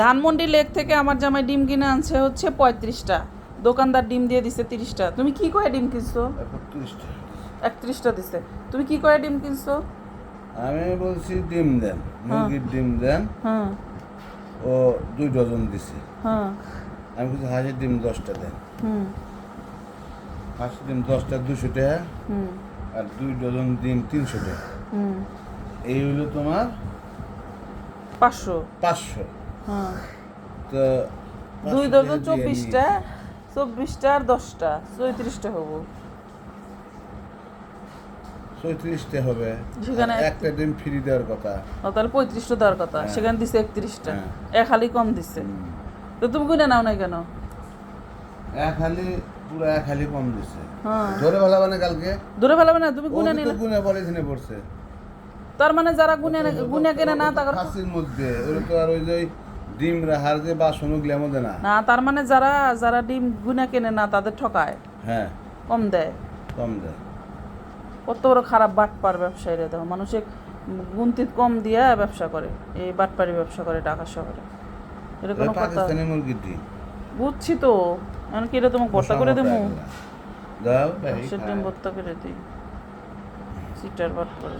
Dhanmondi lake থেকে আমার জামাই ডিম কিনে আনছে হচ্ছে পঁয়ত্রিশটা। দোকানদার ডিম দিয়ে দিছে তিরিশটা। তুমি কি কয়ে ডিম কিনছো? একত্রিশটা। দিছে। তুমি কি কয়ে ডিম কিনছো? আমি বলছি ডিম দেন মুরগির ডিম দেন। হ্যাঁ। ও দুই ডজন দিছে। হ্যাঁ। আমি বলছি হাঁসের ডিম দশটা দেন। হাঁসের ডিম দশটা দুশো টাকা। আর দুই ডজন ডিম তিনশো টাকা। এই হলো তোমার পাঁচশো। পাঁচশো। হ্যাঁ তো দুই 500 দর্জন টাকা দিয়ে চব্বিশটা চব্বিশটা আর দশটা চৌত্রিশটা হব। চৌত্রিশটা হবে। সেখানে একটা ডিম ফ্রি দেওয়ার কথা। তাহলে পঁয়ত্রিশটা দেওয়ার কথা। হ্যাঁ। সেখানে দিছে একত্রিশটা। হ্যাঁ। এক হালি কম দিছে। তো তুমি কিনে নাও না কেন? এক হালি পুরো এক হালি কম দিছে। হ্যাঁ। ধরে ভালো মানে কালকে? দূরে ফেলাবে না তুমি গুনে নিলে। গুনে পলিথিনে পড়ছে। তার মানে যারা গুনে গুনে কেনে না তার মধ্যে। ওরা তো আর ওই যে ডিম যে বাসন ওগুলো মধ্যে না। না তার মানে যারা যারা ডিম গুনে কেনে না তাদের ঠকায়। হ্যাঁ। কম দেয়। কম দেয়। কত বড় খারাপ বাটপার ব্যবসায়ীরা দেখো। মানুষে গুনতি কম দিয়া ব্যবসা করে। এই বাটপারি ব্যবসা করে ঢাকা শহরে। এটা কোনো কথা বুঝছি তো। এমনকি এটা তোমাকে ভর্তা করে দেবো? দাও ডিম ভর্তা করে দিই। সিটার বাট করে